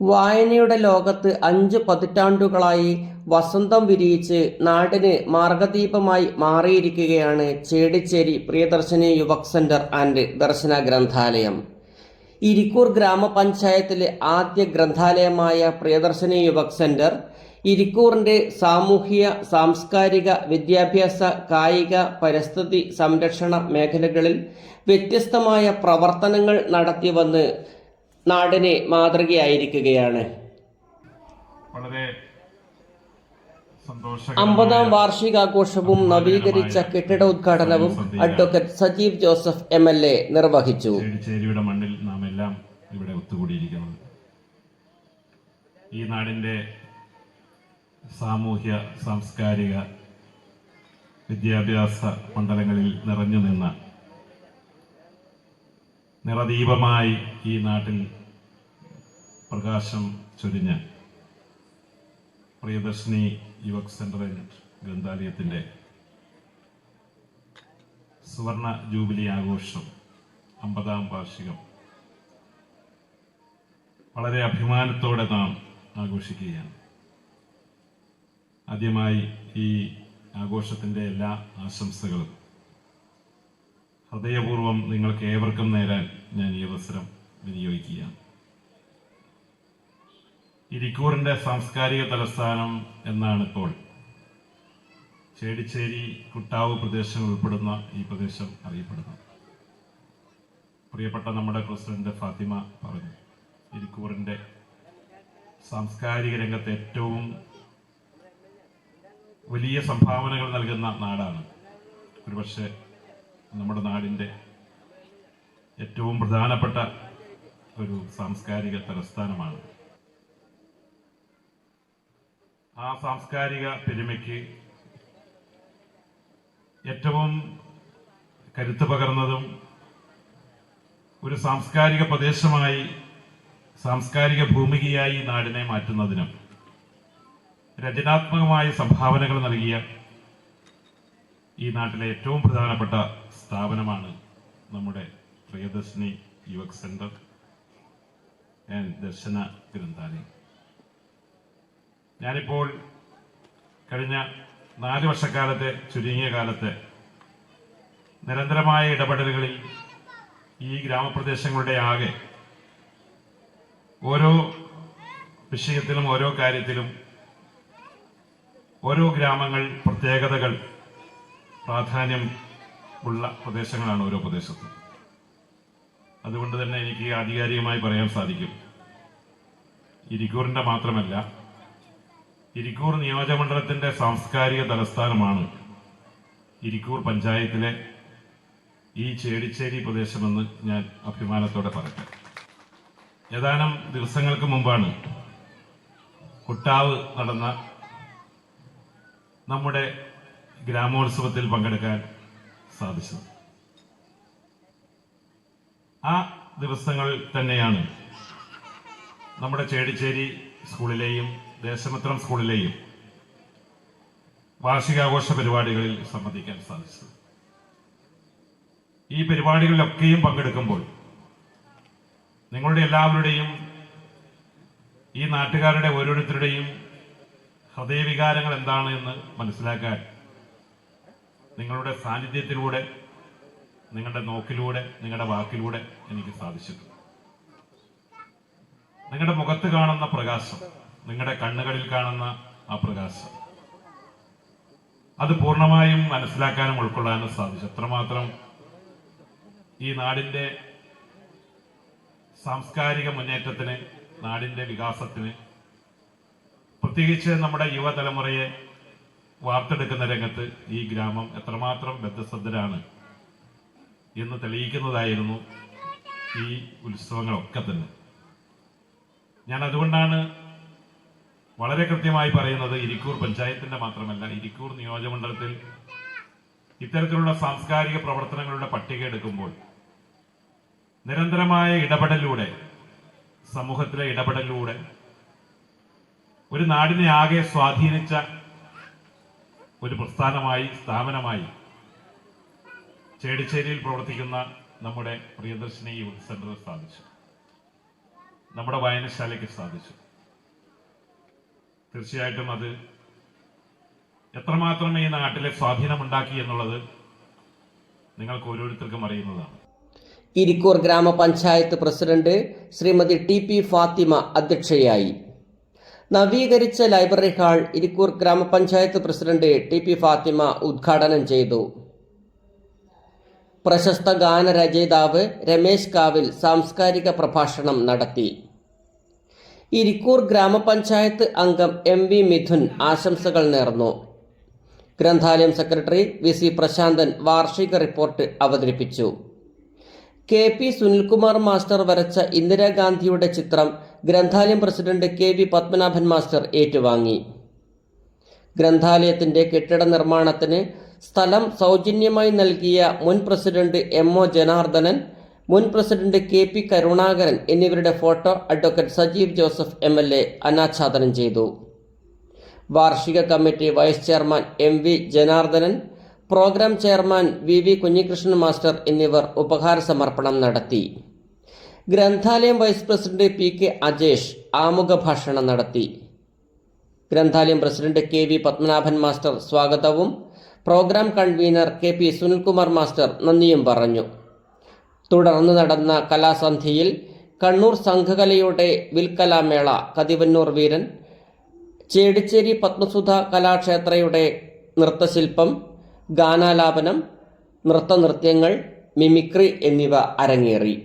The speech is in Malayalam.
വായനയുടെ ലോകത്ത് അഞ്ച് പതിറ്റാണ്ടുകളായി വസന്തം വിരിയിച്ച് നാടിന് മാർഗദീപമായി മാറിയിരിക്കുകയാണ് ചേടിച്ചേരി പ്രിയദർശിനി യുവക് സെന്റർ ആൻഡ് ദർശന ഗ്രന്ഥാലയം. ഇരിക്കൂർ ഗ്രാമപഞ്ചായത്തിലെ ആദ്യ ഗ്രന്ഥാലയമായ പ്രിയദർശിനി യുവക് സെന്റർ ഇരിക്കൂറിന്റെ സാമൂഹിക സാംസ്കാരിക വിദ്യാഭ്യാസ കായിക പരിസ്ഥിതി സംരക്ഷണ മേഖലകളിൽ വ്യത്യസ്തമായ പ്രവർത്തനങ്ങൾ നടത്തിവന്ന് നാടിന് മാതൃകയായിരിക്കുകയാണ്. വളരെ അമ്പതാം വാർഷികാഘോഷവും നവീകരിച്ച കെട്ടിട ഉദ്ഘാടനവും advocate Sajeev Joseph M L A നിർവഹിച്ചു. മണ്ണിൽ നാം എല്ലാം ഇവിടെ ഒത്തുകൂടിയിരിക്കുന്നത് ഈ നാടിന്റെ സാമൂഹ്യ സാംസ്കാരിക വിദ്യാഭ്യാസ മണ്ഡലങ്ങളിൽ നിറഞ്ഞു നിന്ന നിറദീപമായി ഈ നാട്ടിൽ പ്രകാശം ചൊരിഞ്ഞ പ്രിയദർശിനി യുവക് സെൻട്രൽ ഗ്രന്ഥാലയത്തിന്റെ സുവർണ ജൂബിലി ആഘോഷം അമ്പതാം വാർഷികം. വളരെ അഭിമാനത്തോടെ നാം ആഘോഷിക്കുകയാണ്. ആദ്യമായി ഈ ആഘോഷത്തിന്റെ എല്ലാ ആശംസകളും ഹൃദയപൂർവം നിങ്ങൾക്ക് ഏവർക്കും നേരാൻ ഞാൻ ഈ അവസരം വിനിയോഗിക്കുകയാണ്. ഇരിക്കൂറിന്റെ സാംസ്കാരിക തലസ്ഥാനം എന്നാണ് ഇപ്പോൾ ചേടിച്ചേരി കുട്ടാവ് പ്രദേശം ഉൾപ്പെടുന്ന ഈ പ്രദേശം അറിയപ്പെടുന്നത്. പ്രിയപ്പെട്ട നമ്മുടെ പ്രസിഡന്റ് ഫാത്തിമ പറഞ്ഞു ഇരിക്കൂറിന്റെ സാംസ്കാരിക രംഗത്ത് ഏറ്റവും വലിയ സംഭാവനകൾ നൽകുന്ന നാടാണ്. ഒരുപക്ഷെ നമ്മുടെ നാടിന്റെ ഏറ്റവും പ്രധാനപ്പെട്ട ഒരു സാംസ്കാരിക തലസ്ഥാനമാണ്. ആ സാംസ്കാരിക പെരുമയ്ക്ക് ഏറ്റവും കരുത്ത് പകർന്നതും ഒരു സാംസ്കാരിക പ്രദേശമായി സാംസ്കാരിക ഭൂമികയായി നാടിനെ മാറ്റുന്നതിനും രചനാത്മകമായ സംഭാവനകൾ നൽകിയ ഈ നാട്ടിലെ ഏറ്റവും പ്രധാനപ്പെട്ട സ്ഥാപനമാണ് നമ്മുടെ പ്രിയദർശിനി യുവക് സെന്റർ ആൻഡ് ദർശന ഗ്രന്ഥാലയം. ഞാനിപ്പോൾ കഴിഞ്ഞ നാല് വർഷക്കാലത്തെ ചുരുങ്ങിയ കാലത്ത് നിരന്തരമായ ഇടപെടലുകളിൽ ഈ ഗ്രാമപ്രദേശങ്ങളുടെ ആകെ ഓരോ വിഷയത്തിലും ഓരോ കാര്യത്തിലും ഓരോ ഗ്രാമങ്ങൾ പ്രത്യേകതകൾ പ്രാധാന്യം ഉള്ള പ്രദേശങ്ങളാണ് ഓരോ പ്രദേശത്തും. അതുകൊണ്ട് തന്നെ എനിക്ക് ആധികാരികമായി പറയാൻ സാധിക്കും. ഇരിക്കൂറിന്റെ മാത്രമല്ല ഇരിക്കൂർ നിയോജകമണ്ഡലത്തിന്റെ സാംസ്കാരിക തലസ്ഥാനമാണ് ഇരിക്കൂർ പഞ്ചായത്തിലെ ഈ ചേടിച്ചേരി പ്രദേശമെന്ന് ഞാൻ അഭിമാനത്തോടെ പറയട്ടെ. ഏതാനും ദിവസങ്ങൾക്ക് മുമ്പാണ് കുട്ടാവ് നടന്ന നമ്മുടെ ഗ്രാമോത്സവത്തിൽ പങ്കെടുക്കാൻ സാധിച്ചത്. ആ ദിവസങ്ങൾ തന്നെയാണ് നമ്മുടെ ചേടിച്ചേരി സ്കൂളിലെയും ദേശമത്രം സ്കൂളിലെയും വാർഷികാഘോഷ പരിപാടികളിൽ സംബന്ധിക്കാൻ സാധിച്ചത്. ഈ പരിപാടികളിലൊക്കെയും പങ്കെടുക്കുമ്പോൾ നിങ്ങളുടെ എല്ലാവരുടെയും ഈ നാട്ടുകാരുടെ ഓരോരുത്തരുടെയും ഹൃദയവികാരങ്ങൾ എന്താണ് എന്ന് മനസ്സിലാക്കാൻ നിങ്ങളുടെ സാന്നിധ്യത്തിലൂടെ നിങ്ങളുടെ നോക്കിലൂടെ നിങ്ങളുടെ വാക്കിലൂടെ എനിക്ക് സാധിച്ചിട്ടുണ്ട്. നിങ്ങളുടെ മുഖത്ത് കാണുന്ന പ്രകാശം നിങ്ങളുടെ കണ്ണുകളിൽ കാണുന്ന ആ പ്രകാശം അത് പൂർണമായും മനസ്സിലാക്കാനും ഉൾക്കൊള്ളാനും സാധിച്ചു. അത്രമാത്രം ഈ നാടിന്റെ സാംസ്കാരിക മുന്നേറ്റത്തിന് നാടിന്റെ വികാസത്തിന് പ്രത്യേകിച്ച് നമ്മുടെ യുവതലമുറയെ വാർത്തെടുക്കുന്ന രംഗത്ത് ഈ ഗ്രാമം എത്രമാത്രം ബദ്ധശ്രദ്ധരാണ് എന്ന് തെളിയിക്കുന്നതായിരുന്നു ഈ ഉത്സവങ്ങളൊക്കെ തന്നെ. ഞാൻ അതുകൊണ്ടാണ് വളരെ കൃത്യമായി പറയുന്നത് ഇരിക്കൂർ പഞ്ചായത്തിന്റെ മാത്രമല്ല ഇരിക്കൂർ നിയോജകമണ്ഡലത്തിൽ ഇത്തരത്തിലുള്ള സാംസ്കാരിക പ്രവർത്തനങ്ങളുടെ പട്ടിക എടുക്കുമ്പോൾ നിരന്തരമായ ഇടപെടലിലൂടെ സമൂഹത്തിലെ ഇടപെടലിലൂടെ ഒരു നാടിനെ ആകെ സ്വാധീനിച്ച ഒരു പ്രസ്ഥാനമായി സ്ഥാപനമായി ചേടിച്ചേരിയിൽ പ്രവർത്തിക്കുന്ന നമ്മുടെ പ്രിയദർശിനി യൂത്ത് സെന്റർ സ്ഥാപിച്ചു. നമ്മുടെ വായനശാലയ്ക്ക് സ്ഥാപിച്ചു. തീർച്ചയായിട്ടും അത് എത്രമാത്രം ഈ നാട്ടിലെ സ്വാധീനമുണ്ടാക്കി എന്നുള്ളത് നിങ്ങൾക്ക് ഓരോരുത്തർക്കും അറിയുന്നതാണ്. ഇരിക്കൂർ ഗ്രാമപഞ്ചായത്ത് president Shrimati T P Fathima അധ്യക്ഷയായി. നവീകരിച്ച ലൈബ്രറി ഹാൾ ഇരിക്കൂർ ഗ്രാമപഞ്ചായത്ത് പ്രസിഡന്റ് ടി പി ഫാത്തിമ ഉദ്ഘാടനം ചെയ്തു. പ്രശസ്ത ഗാനരചയിതാവ് രമേശ് കാവിൽ സാംസ്കാരിക പ്രഭാഷണം നടത്തി. ഇരിക്കൂർ ഗ്രാമപഞ്ചായത്ത് അംഗം എം വി മിഥുൻ ആശംസകൾ നേർന്നു. ഗ്രന്ഥാലയം സെക്രട്ടറി വി സി പ്രശാന്തൻ വാർഷിക റിപ്പോർട്ട് അവതരിപ്പിച്ചു. കെ പി സുനിൽകുമാർ മാസ്റ്റർ വരച്ച ഇന്ദിരാഗാന്ധിയുടെ ചിത്രം ഗ്രന്ഥാലയം president K V Padmanabhan master ഏറ്റുവാങ്ങി. ഗ്രന്ഥാലയത്തിന്റെ കെട്ടിട നിർമ്മാണത്തിന് സ്ഥലം സൗജന്യമായി നൽകിയ മുൻ പ്രസിഡന്റ് എം ഒ ജനാർദ്ദനൻ മുൻ പ്രസിഡന്റ് കെ പി കരുണാകരൻ എന്നിവരുടെ photo advocate Sajeev Joseph M L A അനാച്ഛാദനം ചെയ്തു. വാർഷിക committee vice chairman M V Janardhanan programme chairman V V Kunhikrishnan master എന്നിവർ ഉപഹാര സമർപ്പണം നടത്തി. ഗ്രന്ഥാലയം vice president P K Ajesh ആമുഖ ഭാഷണം നടത്തി. ഗ്രന്ഥാലയം president K V Padmanabhan master സ്വാഗതവും programme convener K P Sunilkumar master നന്ദിയും പറഞ്ഞു. തുടർന്ന് നടന്ന കലാസന്ധ്യയിൽ കണ്ണൂർ സംഘകലയുടെ വിൽക്കലാമേള കതിവന്നൂർ വീരൻ ചേടിച്ചേരി പത്മസുധ കലാക്ഷേത്രയുടെ നൃത്തശില്പം ഗാനാലാപനം നൃത്തനൃത്യങ്ങൾ മിമിക്രി എന്നിവ അരങ്ങേറി.